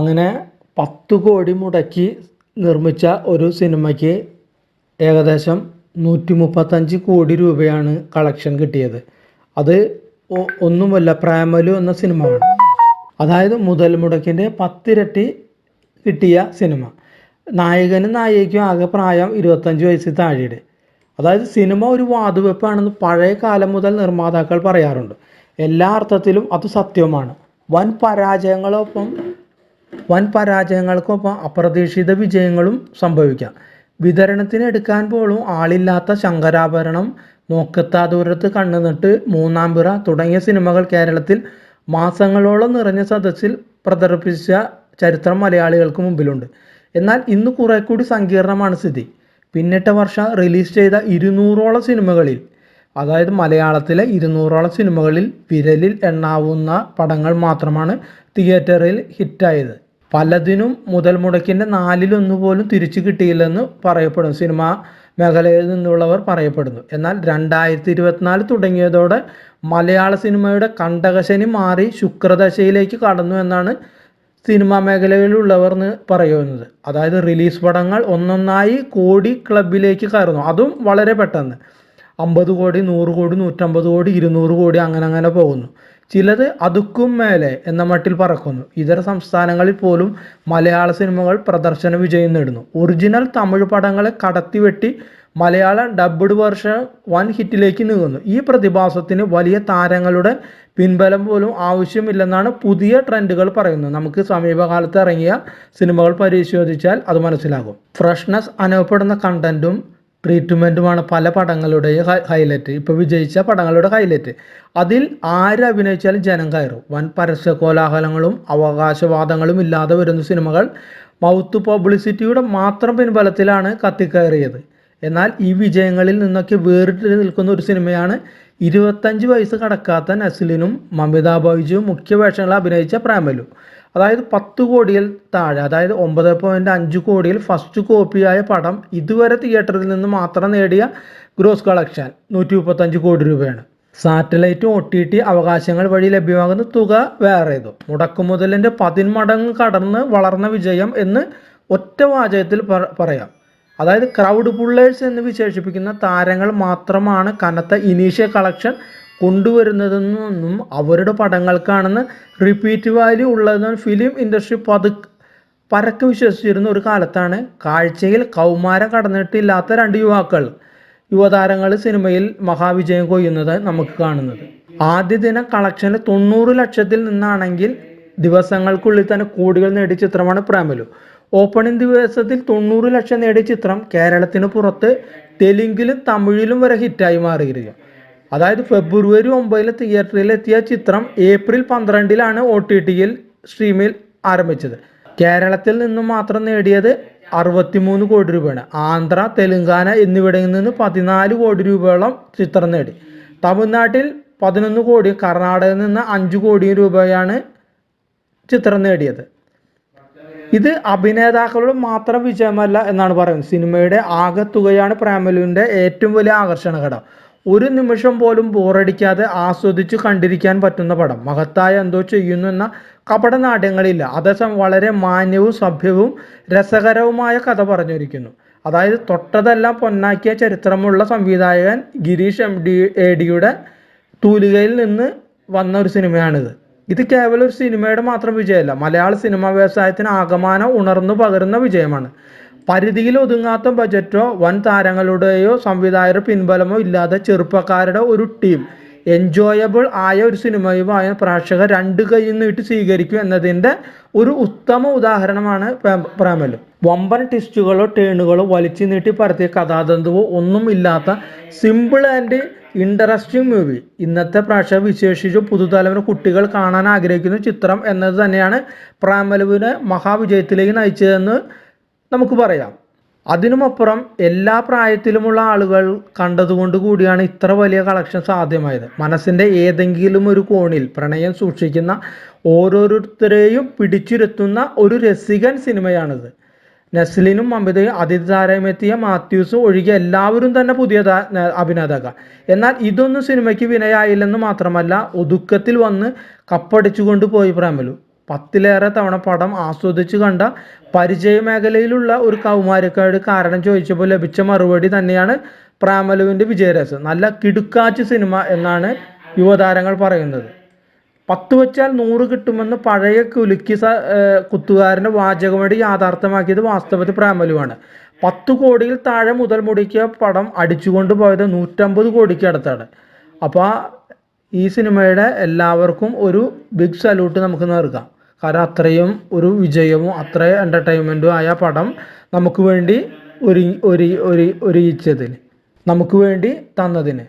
അങ്ങനെ പത്ത് കോടി മുടക്കി നിർമ്മിച്ച ഒരു സിനിമയ്ക്ക് ഏകദേശം നൂറ്റി മുപ്പത്തഞ്ച് കോടി രൂപയാണ് കളക്ഷൻ കിട്ടിയത്. അത് ഒന്നുമല്ല പ്രേമലു എന്ന സിനിമയാണ്. അതായത് മുതൽ മുടക്കിന്റെ പത്തിരട്ടി കിട്ടിയ സിനിമ. നായകനും നായികയ്ക്കും ആകെ പ്രായം ഇരുപത്തഞ്ച് വയസ്സിൽ താഴെയുടെ. അതായത് സിനിമ ഒരു വാതുവെപ്പാണെന്ന് പഴയ കാലം മുതൽ നിർമ്മാതാക്കൾ പറയാറുണ്ട്. എല്ലാ അർത്ഥത്തിലും അത് സത്യവുമാണ്. വൻ പരാജയങ്ങളൊപ്പം വൻ പരാജയങ്ങൾക്കൊപ്പം അപ്രതീക്ഷിത വിജയങ്ങളും സംഭവിക്കാം. വിതരണത്തിന് എടുക്കാൻ പോലും ആളില്ലാത്ത ശങ്കരാഭരണം നോക്കത്താ ദൂരത്ത് കണ്ണുനിട്ട് മൂന്നാം പിറ തുടങ്ങിയ സിനിമകൾ കേരളത്തിൽ മാസങ്ങളോളം നിറഞ്ഞ സദസ്സിൽ പ്രദർശിപ്പിച്ച ചരിത്രം മലയാളികൾക്ക് മുമ്പിലുണ്ട്. എന്നാൽ ഇന്ന് കുറെ കൂടി സങ്കീർണമാണ് സ്ഥിതി. പിന്നിട്ട വർഷം റിലീസ് ചെയ്ത ഇരുന്നൂറോളം സിനിമകളിൽ അതായത് മലയാളത്തിലെ ഇരുന്നൂറോളം സിനിമകളിൽ വിരലിൽ എണ്ണാവുന്ന പടങ്ങൾ മാത്രമാണ് തിയേറ്ററിൽ ഹിറ്റായത്. പലതിനും മുതൽ മുടക്കിന്റെ നാലിലൊന്നു പോലും തിരിച്ചു കിട്ടിയില്ലെന്ന് പറയപ്പെടുന്നു. സിനിമ മേഖലയിൽ നിന്നുള്ളവർ പറയപ്പെടുന്നു. എന്നാൽ രണ്ടായിരത്തി ഇരുപത്തിനാല് തുടങ്ങിയതോടെ മലയാള സിനിമയുടെ കണ്ടകശനി മാറി ശുക്രദശയിലേക്ക് കടന്നു എന്നാണ് സിനിമാ മേഖലയിലുള്ളവർ പറയുന്നത്. അതായത് റിലീസ് പടങ്ങൾ ഒന്നൊന്നായി കോടി ക്ലബിലേക്ക് കയറുന്നു. അതും വളരെ പെട്ടെന്ന്. അമ്പത് കോടി നൂറ് കോടി നൂറ്റമ്പത് കോടി ഇരുന്നൂറ് കോടി അങ്ങനെ അങ്ങനെ പോകുന്നു. ചിലത് അതുക്കും മേലെ എന്ന മട്ടിൽ പറക്കുന്നു. ഇതര സംസ്ഥാനങ്ങളിൽ പോലും മലയാള സിനിമകൾ പ്രദർശന വിജയം നേടുന്നു. ഒറിജിനൽ തമിഴ് പടങ്ങളെ കടത്തിവെട്ടി മലയാള ഡബ്ഡ് വേർഷൻ വൻ ഹിറ്റിലേക്ക് നീങ്ങുന്നു. ഈ പ്രതിഭാസത്തിന് വലിയ താരങ്ങളുടെ പിൻബലം പോലും ആവശ്യമില്ലെന്നാണ് പുതിയ ട്രെൻഡുകൾ പറയുന്നത്. നമുക്ക് സമീപകാലത്ത് ഇറങ്ങിയ സിനിമകൾ പരിശോധിച്ചാൽ അത് മനസ്സിലാകും. ഫ്രഷ്നെസ് അനുഭവപ്പെടുന്ന കണ്ടന്റും ട്രീറ്റ്മെന്റുമാണ് പല പടങ്ങളുടെയും ഹൈലൈറ്റ് ഇപ്പോൾ വിജയിച്ച പടങ്ങളുടെ ഹൈലൈറ്റ് അതിൽ ആര് അഭിനയിച്ചാലും ജനം കയറും. വൻ പരസ്യ കോലാഹലങ്ങളും അവകാശവാദങ്ങളും ഇല്ലാതെ വരുന്ന സിനിമകൾ മൗത്ത് പബ്ലിസിറ്റിയുടെ മാത്രം പിൻബലത്തിലാണ് കത്തിക്കയറിയത്. എന്നാൽ ഈ വിജയങ്ങളിൽ നിന്നൊക്കെ വേറിട്ട് നിൽക്കുന്ന ഒരു സിനിമയാണ് ഇരുപത്തഞ്ച് വയസ്സ് കടക്കാത്ത നസിലിനും മമിതാ ബൈജുവും മുഖ്യ വേഷങ്ങൾ അഭിനയിച്ച പ്രേമലു. അതായത് പത്ത് കോടിയിൽ താഴെ അതായത് ഒമ്പത് പോയിന്റ് അഞ്ച് കോടിയിൽ ഫസ്റ്റ് കോപ്പിയായ പടം ഇതുവരെ തിയേറ്ററിൽ നിന്ന് മാത്രം നേടിയ ഗ്രോസ് കളക്ഷൻ നൂറ്റി മുപ്പത്തഞ്ച് കോടി രൂപയാണ്. സാറ്റലൈറ്റ് ഒ ടി ടി അവകാശങ്ങൾ വഴി ലഭ്യമാകുന്ന തുക വേറെ ഇതും മുടക്കുമുതലിന്റെ പതിന്മടങ്ങ് കടന്ന് വളർന്ന വിജയം എന്ന് ഒറ്റ വാചകത്തിൽ പറയാം. അതായത് ക്രൗഡ് പുള്ളേഴ്സ് എന്ന് വിശേഷിപ്പിക്കുന്ന താരങ്ങൾ മാത്രമാണ് കനത്ത ഇനീഷ്യൽ കളക്ഷൻ കൊണ്ടുവരുന്നതെന്നും അവരുടെ പടങ്ങൾക്കാണെന്ന് റിപ്പീറ്റ് വാല്യൂ ഉള്ളതെന്ന് ഫിലിം ഇൻഡസ്ട്രി പതു പരക്കെ വിശ്വസിച്ചിരുന്ന ഒരു കാലത്താണ് കാഴ്ചയിൽ കൗമാരം കടന്നിട്ടില്ലാത്ത രണ്ട് യുവാക്കൾ യുവതാരങ്ങൾ സിനിമയിൽ മഹാവിജയം കൊയ്യുന്നത് നമുക്ക് കാണുന്നത്. ആദ്യ ദിന കളക്ഷന് തൊണ്ണൂറ് ലക്ഷത്തിൽ നിന്നാണെങ്കിൽ ദിവസങ്ങൾക്കുള്ളിൽ തന്നെ കോടികൾ നേടിയ ചിത്രമാണ് പ്രേമലു. ഓപ്പണിംഗ് ദിവസത്തിൽ തൊണ്ണൂറ് ലക്ഷം നേടിയ ചിത്രം കേരളത്തിന് പുറത്ത് തെലുങ്കിലും തമിഴിലും വരെ ഹിറ്റായി മാറിയിരിക്കും അതായത് ഫെബ്രുവരി ഒമ്പതിൽ തിയേറ്ററിൽ എത്തിയ ചിത്രം ഏപ്രിൽ പന്ത്രണ്ടിലാണ് ഒ ടി ടിയിൽ സ്ട്രീമിൽ ആരംഭിച്ചത്. കേരളത്തിൽ നിന്നും മാത്രം നേടിയത് അറുപത്തിമൂന്ന് കോടി രൂപയാണ്. ആന്ധ്ര തെലുങ്കാന എന്നിവിടങ്ങളിൽ നിന്ന് പതിനാല് കോടി രൂപയോളം ചിത്രം നേടി. തമിഴ്നാട്ടിൽ പതിനൊന്ന് കോടി കർണാടകയിൽ നിന്ന് അഞ്ച് കോടി രൂപയാണ് ചിത്രം നേടിയത്. ഇത് അഭിനേതാക്കളുടെ മാത്രം വിജയമല്ല എന്നാണ് പറയുന്നത്. സിനിമയുടെ ആകെ തുകയാണ് പ്രേമലുവിന്റെ ഏറ്റവും വലിയ ആകർഷണ ഘടകം. ഒരു നിമിഷം പോലും ബോറടിക്കാതെ ആസ്വദിച്ചു കണ്ടിരിക്കാൻ പറ്റുന്ന പടം. മഹത്തായ എന്തോ ചെയ്യുന്നു എന്ന കപട നാട്യങ്ങളില്ല അതേസമയം വളരെ മാന്യവും സഭ്യവും രസകരവുമായ കഥ പറഞ്ഞിരിക്കുന്നു. അതായത് തൊട്ടതെല്ലാം പൊന്നാക്കിയ ചരിത്രമുള്ള സംവിധായകൻ ഗിരീഷ് എം ഡി എ ഡിയുടെ തൂലികയിൽ നിന്ന് വന്ന ഒരു സിനിമയാണിത്. ഇത് കേവലം ഒരു സിനിമയുടെ മാത്രം വിജയമല്ല മലയാള സിനിമാ വ്യവസായത്തിന് ആകമാനം ഉണർന്നു പകരുന്ന വിജയമാണ്. പരിധിയിൽ ഒതുങ്ങാത്ത ബജറ്റോ വൻ താരങ്ങളുടെയോ സംവിധായകരുടെ പിൻബലമോ ഇല്ലാതെ ചെറുപ്പക്കാരുടെ ഒരു ടീം എൻജോയബിൾ ആയ ഒരു സിനിമയുമായ പ്രേക്ഷകർ രണ്ട് കൈയിൽ നീട്ടി സ്വീകരിക്കും എന്നതിന്റെ ഒരു ഉത്തമ ഉദാഹരണമാണ് പ്രേ- പ്രേമലു. വമ്പൻ ട്വിസ്റ്റുകളോ ടേണുകളോ വലിച്ചു നീട്ടി പരത്തിയ കഥാതന്തുവോ ഒന്നും ഇല്ലാത്ത സിമ്പിൾ ആൻഡ് ഇൻട്രസ്റ്റിംഗ് മൂവി ഇന്നത്തെ പ്രേക്ഷകർ വിശേഷിച്ചും പുതുതലമുറ കുട്ടികൾ കാണാൻ ആഗ്രഹിക്കുന്ന ചിത്രം എന്നത് തന്നെയാണ് പ്രേമലുവിനെ മഹാവിജയത്തിലേക്ക് നയിച്ചതെന്ന് നമുക്ക് പറയാം. അതിനുമപ്പുറം എല്ലാ പ്രായത്തിലുമുള്ള ആളുകൾ കണ്ടതുകൊണ്ട് കൂടിയാണ് ഇത്ര വലിയ കളക്ഷൻ സാധ്യമായത്. മനസ്സിന്റെ ഏതെങ്കിലും ഒരു കോണിൽ പ്രണയം സൂക്ഷിക്കുന്ന ഓരോരുത്തരെയും പിടിച്ചിരുത്തുന്ന ഒരു രസികൻ സിനിമയാണിത്. നസ്ലിനും അമിതയും അതിഥിതാരമെത്തിയ മാത്യൂസും ഒഴികെ എല്ലാവരും തന്നെ പുതിയ അഭിനേതാക്ക. എന്നാൽ ഇതൊന്നും സിനിമയ്ക്ക് വിനയായില്ലെന്ന് മാത്രമല്ല ഒതുക്കത്തിൽ വന്ന് കപ്പടിച്ചുകൊണ്ട് പോയി പ്രേമലു. പത്തിലേറെ തവണ പടം ആസ്വദിച്ച് കണ്ട പരിചയ മേഖലയിലുള്ള ഒരു കൗമാരക്കാട് കാരണം ചോദിച്ചപ്പോൾ ലഭിച്ച മറുപടി തന്നെയാണ് പ്രാമലുവിന്റെ വിജയരഹസ്യം നല്ല കിടുക്കാച്ച് സിനിമ എന്നാണ് യുവതാരങ്ങൾ പറയുന്നത്. പത്ത് വെച്ചാൽ നൂറ് കിട്ടുമെന്ന് പഴയ കുലുക്കി സ കുത്തുകാരന്റെ വാചകമടി യാഥാർത്ഥ്യമാക്കിയത് വാസ്തവത്തിൽ പ്രാമലുവാണ്. പത്ത് കോടിയിൽ താഴെ മുതൽ മുടക്കിയ പടം അടിച്ചുകൊണ്ട് പോയത് നൂറ്റമ്പത് കോടിക്ക് അടുത്താണ്. അപ്പോൾ ഈ സിനിമയുടെ എല്ലാവർക്കും ഒരു ബിഗ് സല്യൂട്ട് നമുക്ക് നൽകാം കാരണം അത്രയും ഒരു വിജയവും അത്രയും എന്റർടൈൻമെന്റും ആയ പടം നമുക്ക് വേണ്ടി ഒരു ഒരു ഒരു ഒരുയിച്ചതിന് നമുക്ക് വേണ്ടി തന്നതിന്.